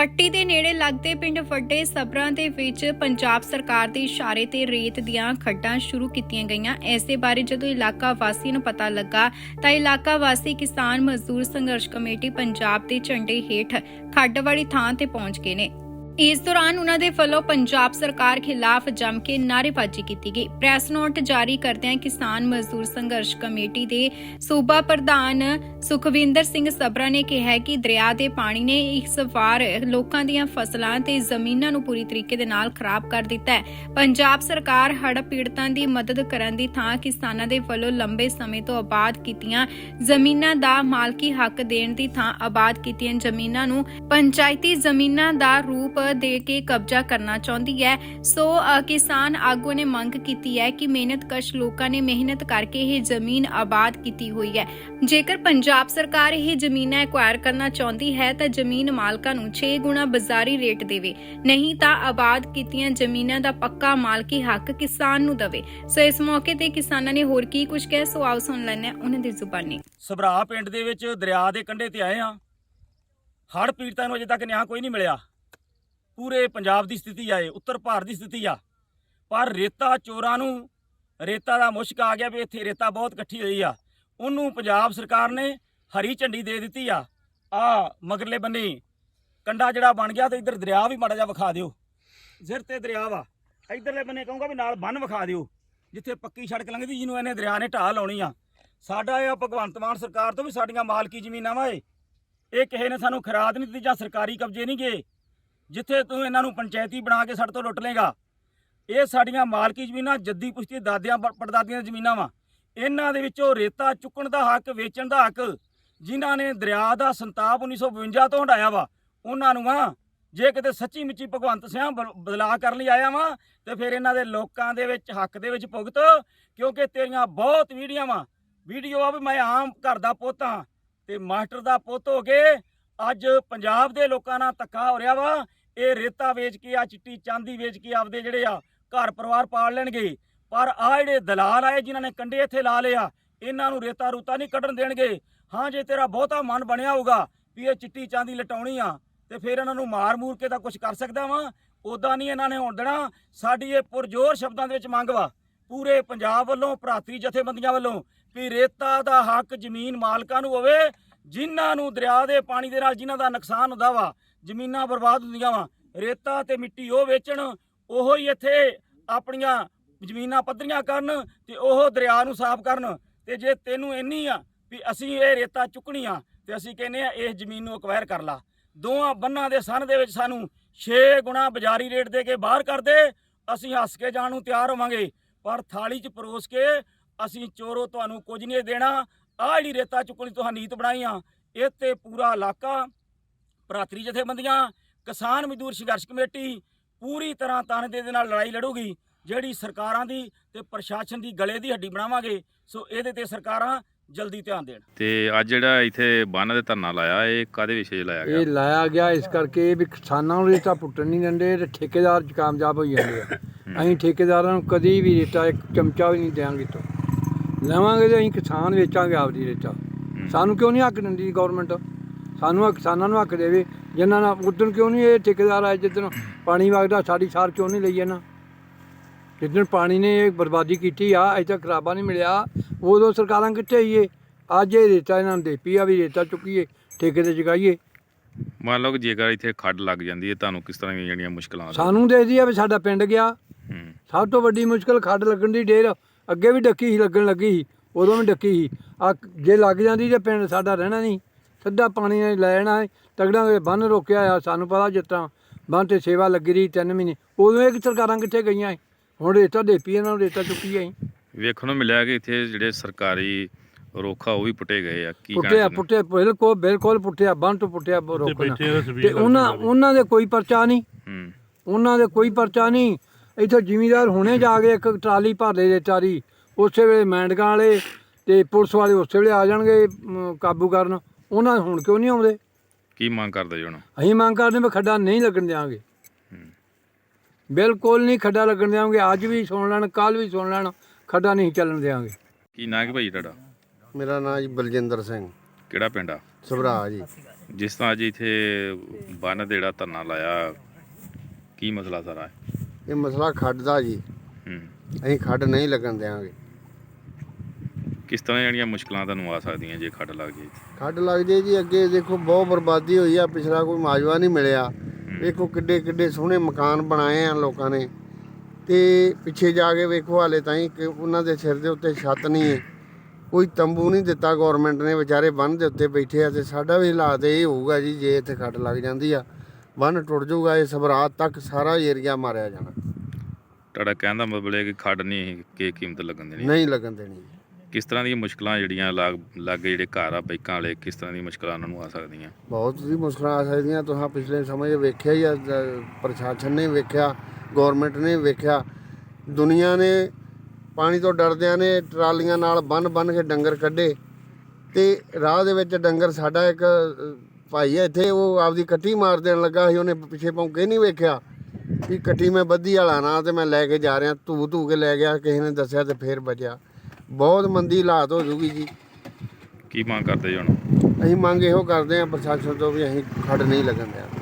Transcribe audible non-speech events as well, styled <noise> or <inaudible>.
ਪੱਟੀ ਦੇ ਨੇੜੇ ਲੱਗਦੇ ਪਿੰਡ ਵੱਡੇ ਸਬਰਾਂ ਦੇ ਵਿੱਚ ਪੰਜਾਬ ਸਰਕਾਰ ਦੇ ਇਸ਼ਾਰੇ ਤੇ ਰੇਤ ਦੀਆਂ ਖੱਡਾਂ ਸ਼ੁਰੂ ਕੀਤੀਆਂ ਗਈਆਂ। ਇਸ ਬਾਰੇ ਜਦੋਂ ਇਲਾਕਾ ਵਾਸੀ ਨੂੰ ਪਤਾ ਲੱਗਾ, ਤਾਂ ਇਲਾਕਾ ਵਾਸੀ ਕਿਸਾਨ ਮਜ਼ਦੂਰ ਸੰਘਰਸ਼ ਕਮੇਟੀ ਪੰਜਾਬ ਦੇ ਝੰਡੇ ਹੇਠ ਖੱਡ ਵਾਲੀ ਥਾਂ ਤੇ ਪਹੁੰਚ ਗਏ ਨੇ। ਇਸ ਦੌਰਾਨ ਉਹਨਾਂ ਦੇ ਵੱਲੋਂ ਪੰਜਾਬ ਸਰਕਾਰ ਖਿਲਾਫ ਜੰਮ ਕੇ ਨਾਅਰੇਬਾਜ਼ੀ ਕੀਤੀ ਗਈ। ਪ੍ਰੈਸ ਨੋਟ ਜਾਰੀ ਕਰਦਿਆਂ ਕਿਸਾਨ ਮਜ਼ਦੂਰ ਸੰਘਰਸ਼ ਕਮੇਟੀ ਦੇ ਸੂਬਾ ਪ੍ਰਧਾਨ ਸੁਖਵਿੰਦਰ ਸਿੰਘ ਸਬਰਾ ਨੇ ਕਿਹਾ ਕਿ ਦਰਿਆ ਦੇ ਪਾਣੀ ਨੇ ਇਸ ਵਾਰ ਲੋਕਾਂ ਦੀਆਂ ਫਸਲਾਂ ਤੇ ਜ਼ਮੀਨਾਂ ਨੂੰ ਪੂਰੀ ਤਰੀਕੇ ਦੇ ਨਾਲ ਖਰਾਬ ਕਰ ਦਿੱਤਾ ਹੈ। ਪੰਜਾਬ ਸਰਕਾਰ ਹੜ੍ਹ ਪੀੜਤਾਂ ਦੀ ਮਦਦ ਕਰਨ ਦੀ ਥਾਂ ਕਿਸਾਨਾਂ ਦੇ ਵੱਲੋਂ ਲੰਬੇ ਸਮੇਂ ਤੋਂ ਆਬਾਦ ਕੀਤੀਆਂ ਜ਼ਮੀਨਾਂ ਦਾ ਮਾਲਕੀ ਹੱਕ ਦੇਣ ਦੀ ਥਾਂ ਆਬਾਦ ਕੀਤੀਆਂ ਜ਼ਮੀਨਾਂ ਨੂੰ ਪੰਚਾਇਤੀ ਜ਼ਮੀਨਾਂ ਦਾ ਰੂਪ ਦੇ ਕੇ ਕਬਜ਼ਾ ਕਰਨਾ ਚਾਹੁੰਦੀ ਹੈ। ਸੋ ਕਿਸਾਨ ਆਗੂ ਨੇ ਮੰਗ ਕੀਤੀ ਹੈ ਕਿ ਮਿਹਨਤਕਸ਼ ਲੋਕਾਂ ਨੇ ਮਿਹਨਤ ਕਰਕੇ ਇਹ ਜ਼ਮੀਨ ਆਬਾਦ ਕੀਤੀ ਹੋਈ ਹੈ। ਜੇਕਰ ਪੰਜਾਬ ਸਰਕਾਰ ਇਹ ਜ਼ਮੀਨਾਂ ਐਕਵਾਇਰ ਕਰਨਾ ਚਾਹੁੰਦੀ ਹੈ, ਤਾਂ ਜ਼ਮੀਨ ਮਾਲਕਾਂ ਨੂੰ 6 ਗੁਣਾ ਬਾਜ਼ਾਰੀ ਰੇਟ ਦੇਵੇ। ਨਹੀਂ ਤਾਂ ਆਬਾਦ ਕੀਤੀਆਂ ਜ਼ਮੀਨਾਂ ਦਾ ਪੱਕਾ ਮਾਲਕੀ ਹੱਕ ਕਿਸਾਨ ਨੂੰ ਦੇਵੇ। ਸੋ, ਇਸ ਮੌਕੇ ਤੇ ਕਿਸਾਨਾਂ ਨੇ ਹੋਰ ਕੀ ਕੁਝ ਕਿਹਾ? ਸੋ, ਆਓ ਸੁਣ ਲੈਂਦੇ ਹਾਂ ਉਹਨਾਂ ਦੀ ਜ਼ੁਬਾਨੀ। ਸਭਰਾ ਪਿੰਡ ਦੇ ਵਿੱਚ ਦਰਿਆ ਦੇ ਕੰਢੇ ਤੇ ਆਏ ਆ ਹੜ੍ਹ ਪੀੜਤਾਂ ਨੂੰ ਅਜੇ ਤੱਕ ਨਿਆਂ ਕੋਈ ਨਹੀਂ ਮਿਲਿਆ। ਪੂਰੇ ਪੰਜਾਬ ਦੀ ਸਥਿਤੀ ਆਏ ਉੱਤਰ ਭਾਰਤ ਦੀ ਸਥਿਤੀ ਆ। ਪਰ ਰੇਤਾ ਚੋਰਾਂ ਨੂੰ, ਰੇਤਾ ਦਾ ਮੁਸ਼ਕ ਆ ਗਿਆ ਵੀ ਇੱਥੇ ਰੇਤਾ ਬਹੁਤ ਇਕੱਠੀ ਹੋਈ ਆ। ਉਹਨੂੰ ਪੰਜਾਬ ਸਰਕਾਰ ਨੇ ਹਰੀ ਝੰਡੀ ਦੇ ਦਿੱਤੀ ਆ। ਆ ਮਗਰਲੇ ਬੰਨੇ ਕੰਡਾ ਜਿਹੜਾ ਬਣ ਗਿਆ ਤੇ ਇੱਧਰ ਦਰਿਆ ਵੀ ਮਾੜਾ ਜਿਹਾ ਵਿਖਾ ਦਿਓ। ਸਿਰ ਤੇ ਦਰਿਆ ਵਾ। ਇੱਧਰਲੇ ਬੰਨੇ ਕਹੂੰਗਾ ਵੀ ਨਾਲ ਬੰਨ ਵਿਖਾ ਦਿਓ, ਜਿੱਥੇ ਪੱਕੀ ਸੜਕ ਲੰਘਦੀ ਜਿਹਨੂੰ ਇਹਨੇ ਦਰਿਆ ਨੇ ਢਾਹ ਲਾਉਣੀ ਆ। ਸਾਡਾ ਇਹ ਭਗਵੰਤ ਮਾਨ ਸਰਕਾਰ ਤੋਂ ਵੀ ਸਾਡੀਆਂ ਮਾਲਕੀ ਜ਼ਮੀਨਾਂ ਵਾ ਇਹ। ਇਹ ਕਿਸੇ ਨੇ ਸਾਨੂੰ ਖਰਾਦ ਨਹੀਂ ਦਿੱਤੀ ਜਾਂ ਸਰਕਾਰੀ ਕਬਜ਼ੇ ਨਹੀਂ ਗਏ। ਜਿੱਥੇ ਤੂੰ ਇਹਨਾਂ ਨੂੰ ਪੰਚਾਇਤੀ ਬਣਾ ਕੇ ਸਾਡੇ ਤੋਂ ਲੁੱਟ ਲੇਗਾ ਇਹ ਸਾਡੀਆਂ ਮਾਲਕੀ ਜ਼ਮੀਨਾਂ, ਜੱਦੀ ਪੁਸ਼ਤੀ, ਦਾਦਿਆਂ ਪ- ਪੜਦਾਦੀਆਂ ਦੀਆਂ ਜ਼ਮੀਨਾਂ ਵਾ। ਇਹਨਾਂ ਦੇ ਵਿੱਚੋਂ ਰੇਤਾ ਚੁੱਕਣ ਦਾ ਹੱਕ, ਵੇਚਣ ਦਾ ਹੱਕ ਜਿਨ੍ਹਾਂ ਨੇ ਦਰਿਆ ਦਾ ਸੰਤਾਪ 1952 ਤੋਂ ਹਟਾਇਆ ਵਾ, ਉਹਨਾਂ ਨੂੰ ਆ ਜੇ ਕਿਤੇ ਸੱਚੀ ਮੁੱਚੀ ਭਗਵੰਤ ਸਿੰਘ ਬਦਲਾਅ ਕਰਨ ਲਈ ਆਇਆ ਵਾ, ਤੇ ਫਿਰ ਇਹਨਾਂ ਦੇ ਲੋਕਾਂ ਦੇ ਵਿੱਚ ਹੱਕ ਦੇ ਵਿੱਚ ਭੁਗਤ, ਕਿਉਂਕਿ ਤੇਰੀਆਂ ਬਹੁਤ ਵੀਡੀਓ ਵਾ। ਵੀਡੀਓ ਆ ਵੀ ਮੈਂ ਆਮ ਘਰ ਦਾ ਪੁੱਤ ਹਾਂ, ਤੇ ਮਾਸਟਰ ਦਾ ਪੁੱਤ ਹੋ ਕੇ ਅੱਜ ਪੰਜਾਬ ਦੇ ਲੋਕਾਂ ਨਾਲ ਧੱਕਾ ਹੋ ਰਿਹਾ ਵਾ ਇਹ ਰੇਤਾ ਵੇਚ ਕੇ ਆ, ਚਿੱਟੀ ਚਾਂਦੀ ਵੇਚ ਕੇ ਆਪਦੇ ਜਿਹੜੇ ਆ ਘਰ ਪਰਿਵਾਰ ਪਾਲ ਲੈਣਗੇ। ਪਰ ਆ ਜਿਹੜੇ ਦਲਾਲ ਆਏ ਜਿਨ੍ਹਾਂ ਨੇ ਕੰਡੇ ਇੱਥੇ ਲਾ ਲਿਆ ਇਹਨਾਂ ਨੂੰ ਰੇਤਾ ਰੂਤਾ ਨਹੀਂ ਕੱਢਣ ਦੇਣਗੇ। ਹਾਂ, ਜੇ ਤੇਰਾ ਬਹੁਤਾ ਮਨ ਬਣਿਆ ਹੋਊਗਾ ਵੀ ਇਹ ਚਿੱਟੀ ਚਾਂਦੀ ਲਟਾਉਣੀ ਆ, ਤੇ ਫਿਰ ਇਹਨਾਂ ਨੂੰ ਮਾਰ ਮੂਰ ਕੇ ਤਾਂ ਕੁਝ ਕਰ ਸਕਦਾ ਵਾਂ। ਉਦਾਂ ਨਹੀਂ ਇਹਨਾਂ ਨੇ ਹੋਣ ਦੇਣਾ। ਸਾਡੀ ਇਹ ਪੁਰਜੋਰ ਸ਼ਬਦਾਂ ਦੇ ਵਿੱਚ ਮੰਗ ਵਾ, ਪੂਰੇ ਪੰਜਾਬ ਵੱਲੋਂ, ਭਰਾਤਰੀ ਜਥੇਬੰਦੀਆਂ ਵੱਲੋਂ ਵੀ ਰੇਤਾ ਦਾ ਹੱਕ ਜ਼ਮੀਨ ਮਾਲਕਾਂ ਨੂੰ ਹੋਵੇ ਜਿਨ੍ਹਾਂ ਨੂੰ ਦਰਿਆ ਦੇ ਪਾਣੀ ਦੇ ਨਾਲ ਜਿਨ੍ਹਾਂ ਦਾ ਨੁਕਸਾਨ ਹੁੰਦਾ ਵਾ, ਜ਼ਮੀਨਾਂ ਬਰਬਾਦ ਹੁੰਦੀਆਂ ਵਾ, ਰੇਤਾ ਤੇ ਮਿੱਟੀ ਉਹ ਵੇਚਣ, ਉਹੋ ਹੀ ਇੱਥੇ ਆਪਣੀਆਂ ਜ਼ਮੀਨਾਂ ਪੱਧਰੀਆਂ ਕਰਨ ਤੇ ਉਹ ਦਰਿਆ ਨੂੰ ਸਾਫ਼ ਕਰਨ। ਤੇ ਜੇ ਤੈਨੂੰ ਇੰਨੀ ਆ ਵੀ ਅਸੀਂ ਇਹ ਰੇਤਾ ਚੁੱਕਣੀ ਆ, ਤੇ ਅਸੀਂ ਕਹਿੰਦੇ ਆ ਇਸ ਜ਼ਮੀਨ ਨੂੰ ਅਕਵਾਇਰ ਕਰ ਲਾ। ਦੋਵਾਂ ਬੰਨਾਂ ਦੇ ਸਨ ਦੇ ਵਿੱਚ ਸਾਨੂੰ 6 ਗੁਣਾ ਬਾਜ਼ਾਰੀ ਰੇਟ ਦੇ ਕੇ ਬਾਹਰ ਕਰ ਦੇ, ਅਸੀਂ ਹੱਸ ਕੇ ਜਾਣ ਨੂੰ ਤਿਆਰ ਹੋਵਾਂਗੇ। ਪਰ ਥਾਲੀ 'ਚ ਪਰੋਸ ਕੇ ਅਸੀਂ ਚੋਰੋ ਤੁਹਾਨੂੰ ਕੁਝ ਨਹੀਂ ਦੇਣਾ ਆਹ ਜਿਹੜੀ ਰੇਤਾ ਚੁੱਕਣੀ ਤੁਹਾਂ ਨੀਤ ਬਣਾਈ ਆ ਇਹ ਤੇ ਪੂਰਾ ਇਲਾਕਾ ਭਰਾਤਰੀ ਜਥੇਬੰਦੀਆਂ ਕਿਸਾਨ ਮਜ਼ਦੂਰ ਸੰਘਰਸ਼ ਕਮੇਟੀ ਪੂਰੀ ਤਰ੍ਹਾਂ ਤਾਨਦੇ ਦੇ ਨਾਲ ਲੜਾਈ ਲੜੂਗੀ ਜਿਹੜੀ ਸਰਕਾਰਾਂ ਦੀ ਤੇ ਪ੍ਰਸ਼ਾਸਨ ਦੀ ਗਲੇ ਦੀ ਹੱਡੀ ਬਣਾਵਾਂਗੇ ਸੋ ਇਹਦੇ ਤੇ ਸਰਕਾਰਾਂ ਜਲਦੀ ਧਿਆਨ ਦੇਣ। ਤੇ ਅੱਜ ਜਿਹੜਾ ਇੱਥੇ ਬੰਨ ਦੇ ਧਰਨਾ ਲਾਇਆ ਇਹ ਕਾਦੇ ਵਿਸ਼ੇ 'ਚ ਲਾਇਆ ਇਹ ਗਿਆ ਲਾਇਆ ਗਿਆ ਇਸ ਕਰਕੇ ਵੀ ਕਿਸਾਨਾਂ ਨੂੰ ਰੇਤਾ ਪੁੱਟਣ ਨਹੀਂ ਦਿੰਦੇ ਤੇ ਠੇਕੇਦਾਰ ਚ ਕਾਮਯਾਬ ਹੋਈ ਜਾਂਦੇ ਆ। <coughs> ਅਸੀਂ ਠੇਕੇਦਾਰਾਂ ਨੂੰ ਕਦੀ ਵੀ ਰੇਤਾ ਇੱਕ ਚਮਚਾ ਵੀ ਨਹੀਂ ਦੇਵਾਂਗੇ ਤੋਂ ਲਵਾਂਗੇ ਤੇ ਅਸੀਂ ਕਿਸਾਨ ਵੇਚਾਂਗੇ ਆਪਦੀ ਰੇਤਾ ਸਾਨੂੰ ਕਿਉਂ ਨਹੀਂ ਹੱਕ ਦਿੰਦੀ ਗਵਰਨਮੈਂਟ ਸਾਨੂੰ ਆਹ ਕਿਸਾਨਾਂ ਨੂੰ ਹੱਕ ਦੇਵੇ। ਜਿਨ੍ਹਾਂ ਨਾਲ ਉਦੋਂ ਕਿਉਂ ਨਹੀਂ ਇਹ ਠੇਕੇਦਾਰ ਆਏ ਜਿੱਦਣ ਪਾਣੀ ਵਗਦਾ ਸਾਡੀ ਸਾਰ ਕਿਉਂ ਨਹੀਂ ਲਈ ਇਹਨਾਂ? ਜਿੱਦਣ ਪਾਣੀ ਨੇ ਇਹ ਬਰਬਾਦੀ ਕੀਤੀ ਆ ਅਜੇ ਤੱਕ ਖਰਾਬਾ ਨਹੀਂ ਮਿਲਿਆ ਉਦੋਂ ਸਰਕਾਰਾਂ ਕਿੱਥੇ ਆਈਏ? ਅੱਜ ਇਹ ਰੇਤਾ ਇਹਨਾਂ ਨੂੰ ਦੇ ਪਈ ਆ ਵੀ ਰੇਤਾ ਚੁੱਕੀਏ ਠੇਕੇ ਤੇ ਚੁਕਾਈਏ ਮੰਨ ਲਓ ਕਿ ਜੇਕਰ ਇੱਥੇ ਖੱਡ ਲੱਗ ਜਾਂਦੀ ਹੈ ਤੁਹਾਨੂੰ ਕਿਸ ਤਰ੍ਹਾਂ ਦੀਆਂ ਜਿਹੜੀਆਂ ਮੁਸ਼ਕਲਾਂ ਸਾਨੂੰ ਦੇਖਦੀ ਆ ਵੀ ਸਾਡਾ ਪਿੰਡ ਗਿਆ। ਹੂੰ। ਸਭ ਤੋਂ ਵੱਡੀ ਮੁਸ਼ਕਲ ਖੱਡ ਲੱਗਣ ਦੀ ਢੇਰ ਅੱਗੇ ਵੀ ਡੱਕੀ ਸੀ ਲੱਗਣ ਲੱਗੀ ਸੀ ਉਦੋਂ ਵੀ ਡੱਕੀ ਸੀ। ਆ ਜੇ ਲੱਗ ਜਾਂਦੀ ਤੇ ਪਿੰਡ ਸਾਡਾ ਰਹਿਣਾ ਨਹੀਂ। ਸਿੱਧਾ ਪਾਣੀ ਨੇ ਲੈ ਜਾਣਾ ਤਗੜਾਂ ਦੇ ਬੰਨ ਰੋਕਿਆ ਆ ਸਾਨੂੰ ਪਤਾ ਤਰ੍ਹਾਂ ਬੰਨ ਤੇ ਸੇਵਾ ਲੱਗੀ ਰਹੀ ਤਿੰਨ ਮਹੀਨੇ। ਉਦੋਂ ਇਹ ਸਰਕਾਰਾਂ ਕਿੱਥੇ ਗਈਆਂ? ਹੁਣ ਰੇਤਾ ਦੇ ਪਈ ਇਹਨਾਂ ਨੂੰ ਰੇਤਾ ਚੁੱਕੀ ਆਈ ਵੇਖਣ ਨੂੰ ਮਿਲਿਆ ਕਿ ਇੱਥੇ ਜਿਹੜੇ ਸਰਕਾਰੀ ਰੋਖਾ ਉਹ ਵੀ ਪੁੱਟੇ ਗਏ ਆ। ਕੀ ਪੁੱਟਿਆ ਪੁੱਟਿਆ ਬਿਲਕੁਲ ਬਿਲਕੁਲ ਪੁੱਟਿਆ ਬੰਨ ਤੋਂ ਪੁੱਟਿਆ ਤਸਵੀਰ ਤੇ ਉਹਨਾਂ ਉਹਨਾਂ ਦੇ ਕੋਈ ਪਰਚਾ ਨਹੀਂ। ਹੂੰ। ਉਹਨਾਂ ਦੇ ਕੋਈ ਪਰਚਾ ਨਹੀਂ। ਇੱਥੇ ਜ਼ਿਮੀਦਾਰ ਹੁਣੇ ਜਾ ਕੇ ਇੱਕ ਟਰਾਲੀ ਭਰ ਦੇ ਦੇ ਚਾਰੀ ਉਸੇ ਵੇਲੇ ਮੈਂਡਕਾਂ ਵਾਲੇ ਤੇ ਪੁਲਿਸ ਵਾਲੇ ਉਸੇ ਵੇਲੇ ਆ ਜਾਣਗੇ ਕਾਬੂ ਕਰਨ। ਉਹਨਾਂ ਹੁਣ ਕਿਉਂ ਨਹੀਂ ਆਉਂਦੇ? ਕੀ ਮੰਗ ਕਰਦੇ ਜੀ ਹੁਣ? ਅਸੀਂ ਮੰਗ ਕਰਦੇ ਵੀ ਖੱਡਾ ਨਹੀਂ ਲੱਗਣ ਦਿਆਂਗੇ। ਹੂੰ। ਬਿਲਕੁਲ ਨਹੀਂ ਖੱਡਾ ਲੱਗਣ ਦਿਆਂਗੇ ਅੱਜ ਵੀ ਸੁਣ ਲੈਣ ਕੱਲ ਵੀ ਸੁਣ ਲੈਣ ਖੱਡਾ ਨਹੀਂ ਚੱਲਣ ਦਿਆਂਗੇ। ਕੀ ਨਾਂ ਕਿ ਭਾਈ ਤੁਹਾਡਾ? ਮੇਰਾ ਨਾਮ ਜੀ ਬਲਜਿੰਦਰ ਸਿੰਘ। ਕਿਹੜਾ ਪਿੰਡ ਆ? ਸਭਰਾ ਜੀ। ਜਿਸ ਤਰ੍ਹਾਂ ਅੱਜ ਇੱਥੇ ਬੰਨ ਦੇ ਜਿਹੜਾ ਧਰਨਾ ਲਾਇਆ ਕੀ ਮਸਲਾ ਸਾਰਾ? ਹੈ ਇਹ ਮਸਲਾ ਖੱਡ ਦਾ ਜੀ। ਹੂੰ। ਅਸੀਂ ਖੱਡ ਨਹੀਂ ਲੱਗਣ ਦੇਵਾਂਗੇ ਕਿਸ ਤਰ੍ਹਾਂ ਜਿਹੜੀਆਂ ਮੁਸ਼ਕਲਾਂ ਤੁਹਾਨੂੰ ਆ ਸਕਦੀਆਂ ਜੇ ਖੱਡ ਲੱਗ ਜੇ? ਖੱਡ ਲੱਗ ਜੇ ਜੀ ਅੱਗੇ ਦੇਖੋ ਬਹੁਤ ਬਰਬਾਦੀ ਹੋਈ ਆ ਪਿਛਲਾ ਕੋਈ ਮਾਜਵਾ ਨਹੀਂ ਮਿਲਿਆ। ਵੇਖੋ ਕਿੱਡੇ ਕਿੱਡੇ ਸੋਹਣੇ ਮਕਾਨ ਬਣਾਏ ਆ ਲੋਕਾਂ ਨੇ। ਤੇ ਪਿੱਛੇ ਜਾ ਕੇ ਵੇਖੋ ਹਾਲੇ ਤਾਈਂ ਕਿ ਉਹਨਾਂ ਦੇ ਸਿਰ ਦੇ ਉੱਤੇ ਛੱਤ ਨਹੀਂ ਹੈ ਕੋਈ ਤੰਬੂ ਨਹੀਂ ਦਿੱਤਾ ਗਵਰਨਮੈਂਟ ਨੇ ਵਿਚਾਰੇ ਬੰਨ ਦੇ ਉੱਤੇ ਬੈਠੇ ਆ ਤੇ ਸਾਡਾ ਵੀ ਹਾਲਾਤ ਇਹ ਹੋਊਗਾ ਜੀ ਜੇ ਇੱਥੇ ਖੱਡ ਲੱਗ ਜਾਂਦੀ ਆ ਬੰਨ ਟੁੱਟ ਜਾਊਗਾ ਇਹ ਸਬਰਾਤ ਤੱਕ ਸਾਰਾ ਏਰੀਆ ਮਾਰਿਆ ਜਾਣਾ। ਤੁਹਾਡਾ ਕਹਿਣ ਦਾ ਮਤਲਬ ਹੈ ਕਿ ਖੱਡ ਨਹੀਂ ਕਿ ਕੀਮਤ ਲੱਗਣ ਦੇਣੀ ਨਹੀਂ ਲੱਗਣ ਦੇਣੀ ਕਿਸ ਤਰ੍ਹਾਂ ਦੀਆਂ ਮੁਸ਼ਕਲਾਂ ਜਿਹੜੀਆਂ ਲਾਗ ਲਾਗੇ ਜਿਹੜੇ ਘਰ ਆ ਬਾਈਕਾਂ ਵਾਲੇ ਕਿਸ ਤਰ੍ਹਾਂ ਦੀਆਂ ਮੁਸ਼ਕਲਾਂ ਉਹਨਾਂ ਨੂੰ ਆ ਸਕਦੀਆਂ? ਬਹੁਤ ਹੀ ਮੁਸ਼ਕਲਾਂ ਆ ਸਕਦੀਆਂ। ਤੁਸੀਂ ਪਿਛਲੇ ਸਮੇਂ ਵੇਖਿਆ ਹੀ ਆ ਜ- ਪ੍ਰਸ਼ਾਸਨ ਨੇ ਵੇਖਿਆ ਗਵਰਨਮੈਂਟ ਨੇ ਵੇਖਿਆ। ਦੁਨੀਆ ਨੇ ਪਾਣੀ ਤੋਂ ਡਰਦਿਆਂ ਨੇ ਟਰਾਲੀਆਂ ਨਾਲ ਬੰਨ ਬੰਨ ਕੇ ਡੰਗਰ ਕੱਢੇ। ਤੇ ਰਾਹ ਦੇ ਵਿੱਚ ਡੰਗਰ ਸਾਡਾ ਇੱਕ ਅ, ਭਾਈ ਹੈ ਇੱਥੇ ਉਹ ਆਪਦੀ ਕੱਟੀ ਮਾਰ ਦੇਣ ਲੱਗਾ ਸੀ ਉਹਨੇ ਪਿੱਛੇ ਭੌਂਕੇ ਨਹੀਂ ਵੇਖਿਆ। ਵੀ ਕੱਟੀ ਮੈਂ ਬੱਧੀ ਵਾਲਾ ਨਾ ਤੇ ਮੈਂ ਲੈ ਕੇ ਜਾ ਰਿਹਾ ਧੂ ਧੂ ਕੇ ਲੈ ਗਿਆ ਕਿਸੇ ਨੇ ਦੱਸਿਆ ਤੇ ਫੇਰ ਬਚਿਆ। ਬਹੁਤ ਮੰਦੀ ਹਾਲਾਤ ਹੋ ਜੂਗੀ ਜੀ। ਕੀ ਮੰਗ ਕਰਦੇ ਜੀ ਹੁਣ? ਅਸੀਂ ਮੰਗ ਇਹੋ ਕਰਦੇ ਹਾਂ ਪ੍ਰਸ਼ਾਸਨ ਤੋਂ ਵੀ ਅਸੀਂ ਖੜ ਨਹੀਂ ਲੱਗਣ ਦਿਆਂਗੇ